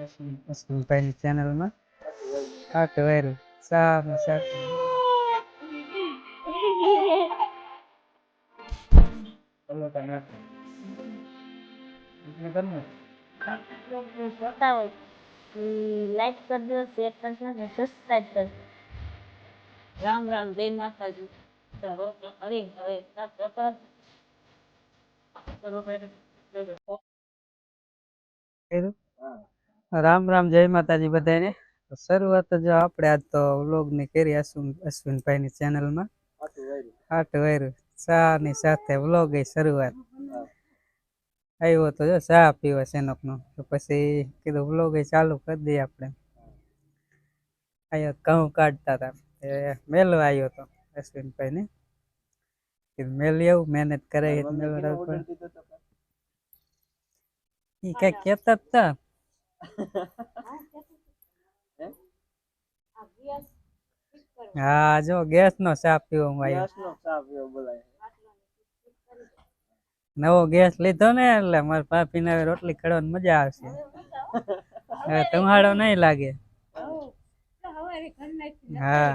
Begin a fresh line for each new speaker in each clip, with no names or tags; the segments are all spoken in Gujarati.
ભાઈની ચેનલમાં હાટ વાયરું સારું સારું બોલો તમે એટલે તમને
બતાવો લાઈક કરજો શેર કરજો અને સબસ્ક્રાઈબ કરજો રામ રામ જય માતાજી ચલો, હરે હરે
રામ રામ જય માતાજી બધાને શરૂઆત જો આપણે આજ તો વ્લોગની કરી અશ્વિન અશ્વિનભાઈની ચેનલમાં હાટ વાયરું. ચા ની સાથે વ્લોગ શરૂઆત. આવ્યો તો જો ચા પીવા શેનકનો. તો પછી કીધું વ્લોગ ચાલુ કરી દઈએ આપણે. અહીંયા ઘઉં કાઢતા હતા. મેલો મેલવા આવ્યો તો અશ્વિનભાઈને. કીધું મેલી આવું મહેનત કરે એ મેળવડાવવું પડે ઈ કઈ કેતા જ તા. હા જો ગેસ નો ચા પીવો આવ્યો નવો ગેસ લીધો ને એટલે મારા પાપી ને રોટલી ખડવાની મજા આવશે. હવે તમારો નહીં લાગે. હા.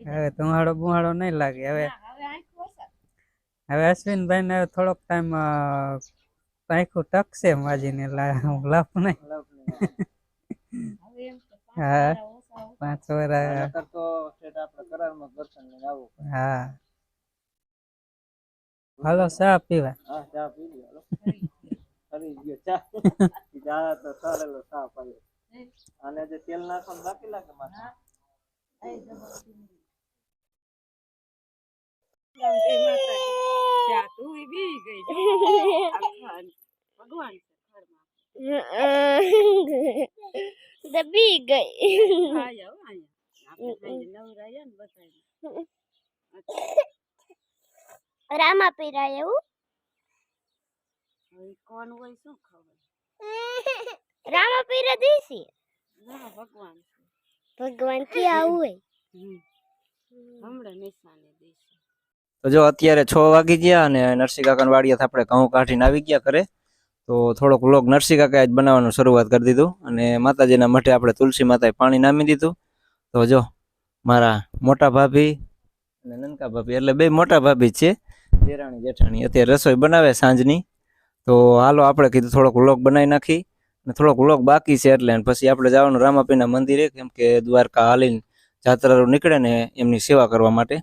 હવે તમારો બુહાડો નહીં લાગે. હવે હવે અશ્વિનભાઈ ને થોડોક ટાઈમ આખું ટકશે માજીને લા- લાભ નહીં. હા. પાંચ વર્ષ હા. હાલો ચા પીવા.
અને જે તેલ નાખવાનું બાકી લાગે મારે?
દબી ગઈ રામા પીરા એવું?
કોણ હોય શું ખબર?
રામા પીરા દેસી
ના ભગવાન.
ભગવાન કે આવું હોય
હમણાં નિશાને દઈશું
તો જો અત્યારે છ વાગી ગયા અને નરસિંહ કાકાને વાડીએ આપણે ઘઉં કાઢીને આવી ગયા કરે તો થોડોક લોક નરસિંહ કાકાએ જ બનાવવાનું શરૂઆત કરી દીધું અને માતાજીના મઠે આપણે તુલસી માતાએ પાણી નામી દીધું. તો જો, મારા મોટા ભાભી અને નનકા ભાભી એટલે બે મોટા ભાભી છે, દેરાણી જેઠાણી અત્યારે રસોઈ બનાવે સાંજની. તો હાલો આપણે કીધું થોડોક વ્લોગ બનાવી નાખી અને થોડોક વ્લોગ બાકી છે એટલે પછી આપણે જવાનું રામાપીના મંદિરે, કેમ કે દ્વારકા હાલીને જાત્રાળુ નીકળે ને એમની સેવા કરવા માટે.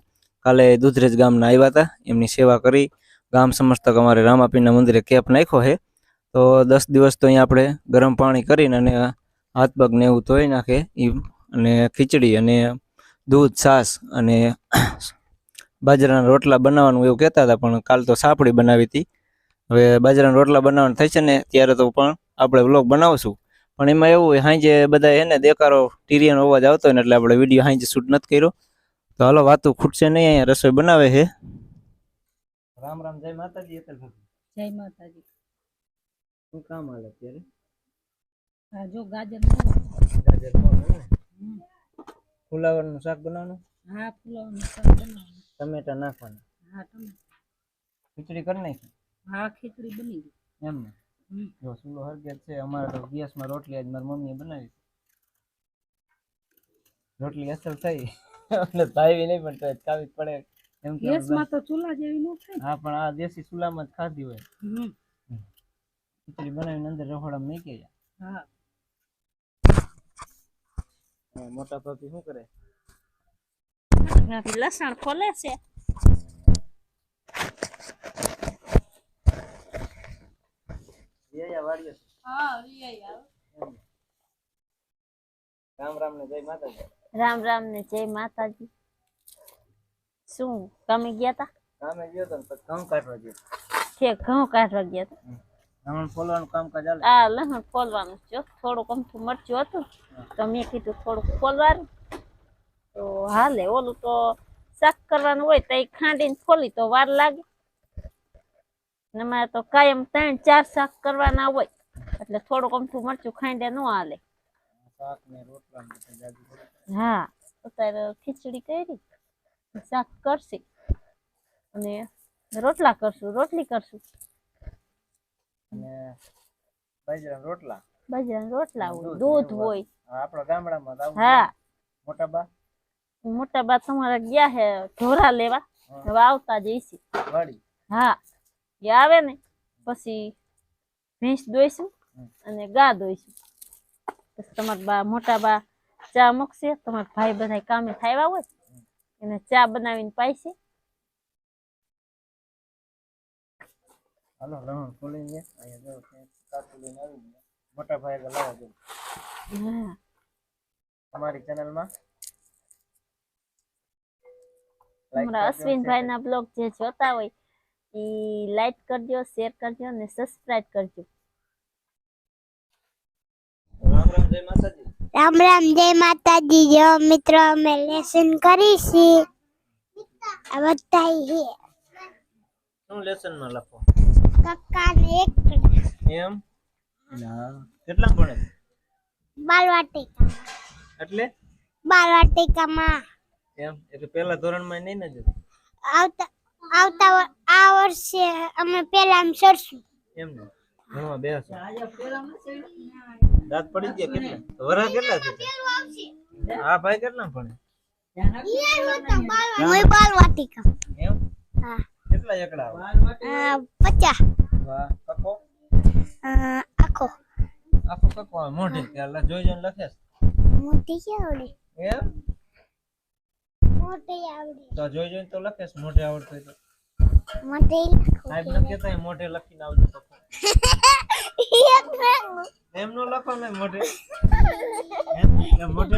કાલે દુધરેજ ગામના આવ્યા હતા. એમની સેવા કરી. ગામ સમસ્તક અમારે રામાપીના મંદિરે કેપ નાખ્યો છે. તો દસ દિવસ તો અહીંયા આપણે ગરમ પાણી કરીને અને હાથ પગને એવું ધોઈ નાખે એ અને ખીચડી અને દૂધ, છાશ અને બાજરાના રોટલા બનાવવાનું એવું કહેતા હતા, પણ કાલ તો સાપડી બનાવી હતી. હવે બાજરાના રોટલા બનાવવાનું છે ને ત્યારે તો પણ આપણે વ્લોગ બનાવશું. પણ એમાં એવું હોય, હાંજે બધા એને દેકારો ટીરિયન અવાજ આવતો હોય ને એટલે આપણે વીડિયો હાંજે શૂટ નથી કર્યો. તો હાલો વાતો ખૂટશે નહીં અહીંયા રસોઈ બનાવે છે. રામ રામ જય માતાજી અતલ
જય માતાજી.
શું કામ હાલે અત્યારે?
આ જો ગાજર
ગાજર ફુલાવરનું શાક બનાવવાનું?
હા ફૂલોનું શાક બનાવવાનું.
ટમેટા નાખવાના?
હા તમે
ખીચડી કરી નાખી?
હા ખીચડી બની ગઈ.
એમ ને?
હમ.
જો ચૂલો હરગેર છે? અમારે તો ગેસમાં રોટલી આજ મારી મમ્મીએ બનાવી રોટલી અસલ થઈ. એટલે ભાવી નહીં પણ તો ખાવી જ પડે. એમ કે
ગેસમાં તો ચૂલા જેવી ન થાય.
હા પણ આ દેશી ચૂલામાં જ ખાધી હોય. ખીચડી બનાવીને અંદર રખોડામાં મૂકી જાય
હા.
હા, મોટા ભાભી શું કરે?
લસણ ખોલે છે.
રામ રામ ને જય માતાજી.
રામ રામ ને જય માતાજી. શું તમે ગયા તા?
અમે ગયો તો પછી ઘઉં કાઢવા ગયો.
છે ઘઉં કાઢવા ગયા તા?
હમણાં ફોલવાનું કામકાજ હાલે?
આ લસણ ખોલવાનું જો થોડુંક અમથું મરચું હતું. તો મેં કીધું થોડુંક ખોલવાનું તો હાલે ઓલું તો શાક કરવાનું હોય તો એ ખાંડીને ખોલી તો વાર લાગે. ને મારે તો કાયમ ત્રણ ચાર શાક કરવાના હોય. એટલે થોડુંક અમથું મરચું ખાંડે ન હાલે.
શાક ને રોટલા.
હા અત્યારે ખીચડી કરી શાક કરશે. અને રોટલા કરશું રોટલી કરશું.
અને બાજરાના રોટલા.
બાજરાના રોટલા હોય દૂધ હોય.
આપણા ગામડામાં તો
હા.
મોટા બા?
મોટા બા તમારા ગયા હે ઢોરા લેવા? હવે આવતા જઈશું
વાડી?
હા એ આવે ને પછી ભેંસ દોઈશું અને ગા દોઈશું. પછી તમારા બા મોટા બા ચા મૂકશે તમારા ભાઈ બધા કામે થાય હોય. એને ચા બનાવીને પાઈશે
હાલો લહણ ખોલીને અહીંયા જો કાચું લઈને આવી ગયા. મોટા ભાઈ આગળ લાવવા અમારી ચેનલમાં
અમારા અશ્વિનભાઈ ના બ્લોગ જે જોતા હોય ઈ લાઈક કરજો શેર કરજો અને સબસ્ક્રાઇબ કરજો.
રામ રામ જય માતાજી.
રામ રામ જય માતાજી. જો મિત્રો અમે લેસન કરીશી. આ હે.
શું લેસનમાં લખો?
કક્કા ને એક.
એમ? કેટલા ભણે?
બાલવાટિકા.
એટલે?
બાલવાટિકામાં.
એમ? એટલે પેલા ધોરણમાં નહીં ને જ
આવતા આવતા આ વર્ષે અમે પેલા સરશું
એમ ને? ભણવા બેસો દાંત પડી ગયા કેટલા? વરા કેટલા છે? હા ભાઈ કેટલા ભણે?
હું બાલવાટિકા
એમ?
હા.
કેટલા એકડા આવે?
અ,
વાહ કકો
આખો.
આખો કકો આવે મોઢે ત્યાં જોઈ જોઈને લખે છે.
આવડે?
એમ?
મોટી આવડે.
તો જોઈ જોઈને તો લખેસ મોઢે આવડતો તો.
મોટી
સાહેબ ન કહેતા મોઢે લખીને આવજો કકો એમ નો લખો. ને મોઢે મોઢે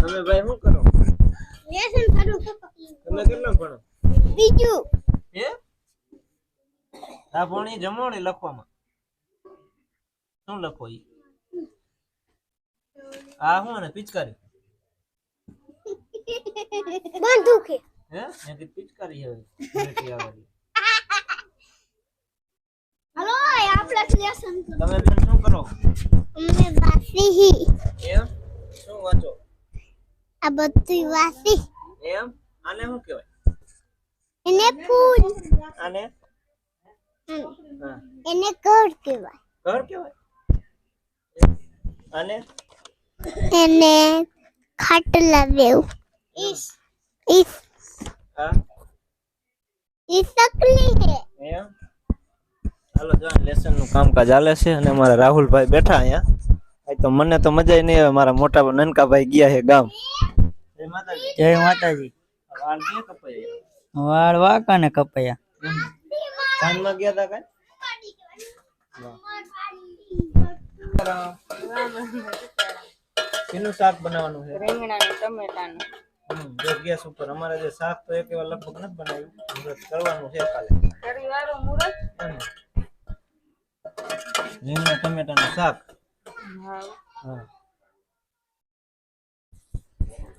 તમે ભાઈ શું કરો? તમે કેટલા ભણો?
બીજું.
હે? આ ભણી જમોણી લખવામાં. શું લખો ઈ? આ હું ને પિચકારી?
બંદૂક હે?
હે પિચકારી હવે
હલો આપણે લેસન
તમે બેન શું કરો?
અમે વાસી.
એમ? શું વાંચો?
આ બધું વાસી.
એમ? આને શું કહેવાય?
એને ફૂલ
આને?
એને ઘર કહેવાય.
ઘર કહેવાય? આને?
એને ખાટલા દેવું. ઈસ ઈસ
હા.
ઈ સકલી હે
એમ? હાલો જો લેસનનું કામકાજ ચાલે છે અને અમારા રાહુલભાઈ બેઠા અહીંયા. આજ તો મને તો મજા નહીં આવે મારા મોટા નનકાભાઈ ગયા છે ગામ. જય માતાજી.
જય માતાજી.
વાળ કે કપાયા
વાળ વાકા ને કપાયા.
કાનમાં ગયા તા કાઈ? શેનું શાક બનાવવાનું છે?
રીંગણાનું ટમેટાનું.
હમ, જો ગેસ ઉપર. અમારે જે શાક તો એક એવા લગભગ નથી બનાવ્યું. કરવાનું છે કાલે. રીંગણા ટમેટાનું શાક. હા.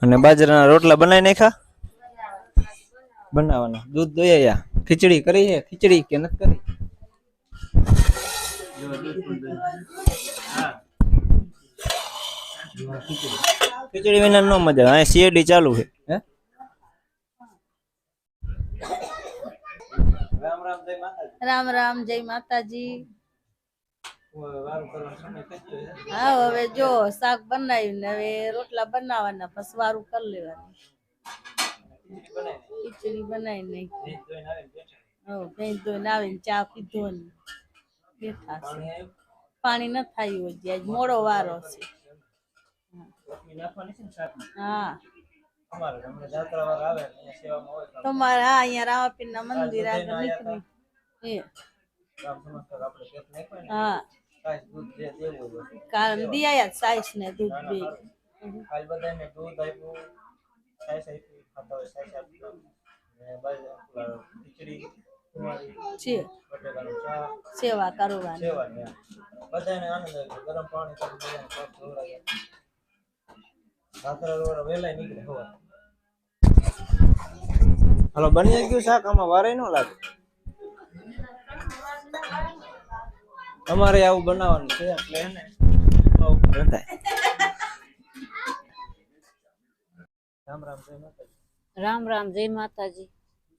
અને બાજરાના રોટલા બનાવી નાખ્યા? બનાવવાના. દૂધ દોઈ આયા ખીચડી કરી છે ખીચડી કે નથી કરી? ખીચડી વિના નો મજા આવે. સીએડી ચાલુ છે. હે? રામ રામ જય માતાજી.
રામ રામ જય માતાજી
વારું કરવાનો સમય થઈ ગયો છે
હા હવે જો શાક બનાવ્યું ને હવે રોટલા બનાવવાના પછી વારું કરી લેવાનું.
ખીચડી બનાવી
નાખી
આવીને
ચા પીધો ને
પાણી
ન થાય આજ મોડો વારો છે. હા. તમારે હા, અહીંયા રામાપીર ના મંદિર આગળ નીકળી. હા. કારણ દિયા સાઈસ ને દૂધ બે.
કાલ બધાને દૂધ આપ્યું સાઈસ આપ્યું ખાતા હોય સાઈસ આપ્યું ને બાજુ પેલા ખીચડી
છે. સેવા કરવાની.
સેવા ને બધાને આનંદ ગરમ પાણી કરી બધાને શાક ખવડાવ્યા રાત્રે રોડ વેલા નીકળે હવા. હાલો બની ગયું શાક? આમાં વારે ન લાગે. અમારે આવું બનાવવાનું છે એટલે બહુ રામ રામ જય માતાજી.
રામ રામ જય માતાજી.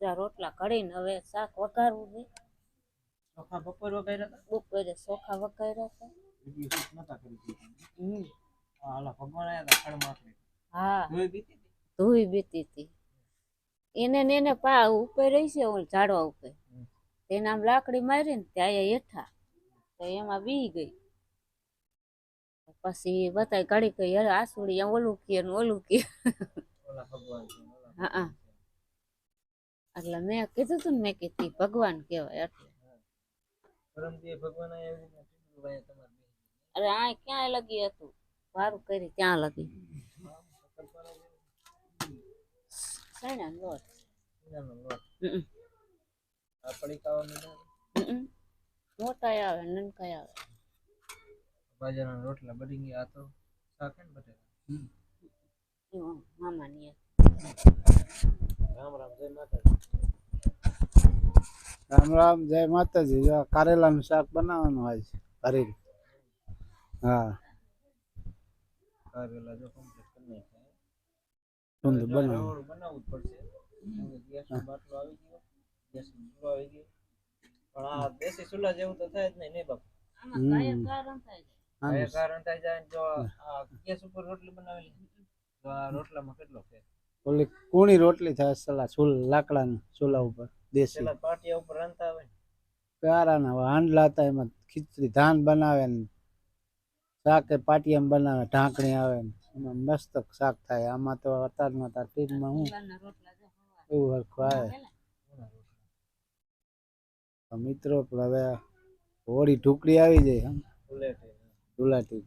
જા રોટલા કઢીને હવે શાક વઘારવું છે.
ચોખા બપોર વગાડ્યા હતા?
બપોરે ચોખા વઘાર્યા હતા.
બીજી શૂટ નતા કરી.
હમ.
આલા ભગવાન આયા હતા ખડ માખડી
હા.
જોઈ બીતી?
ધોઈ બીતી હતી. એને ને એને પા ઉપર રહી છે ઓલ ઝાડવા ઉપર. તેને આમ લાકડી મારી ને ત્યાં હેઠા. તો એમાં બી ગઈ. પછી બતાય ઘડી ગઈ અરે આસુડી એમ ઓલું કે ઓલું કે. હા એટલે મેં કીધું તું મેં કીધી ભગવાન કેવાય એટલે. અરે આ ક્યાંય લગી હતું? વારું કરી ત્યાં લગી. સૈણાનો લોટ
લોટ.
હમ. આવે નનકાય આવે.
બાજરાના રોટલા બની ગયા આ તો શાક હે ને બટેટા
મામા ની
રામ રામ જય માતાજી.
રામ રામ જય માતાજી. જો કારેલાનું શાક બનાવવાનું હોય છે ભરી હા.
કારેલા જો કમ્પ્લીટ કરી નાખ્યા. જો બનાવવું જ પડશે. ગેસ ગેસનો બાટલો આવી ગયો ગેસનો ચૂલો આવી ગયો. પણ આ દેશી ચૂલા જેવું તો થાય જ નહીં નહીં બાપુ?
આમાં કારણ થાય છે.
કારણ થાય જાય જો ગેસ ઉપર રોટલી બનાવેલી તો આ રોટલામાં કેટલો ફેર?
ઓલી કૂણી રોટલી થાય સલા ચૂલ લાકડાની ચૂલા ઉપર દેશી.
પાટિયા ઉપર રાંધતા હોય ને?
કારાના હાંડલા હતા એમાં ખીચડી ધાન બનાવે ને શાકે પાટિયામાં બનાવે ઢાંકણી આવે ને એમાં મસ્ત શાક થાય. આમાં તો અત્યારમાં તાર ટીમમાં હું. એવું હરખું આવે. મિત્રો હવે હોળી ઢુકડી આવી જાય ધુલાટી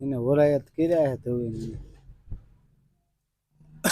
એને હોરાયત કર્યા હે ધોઈને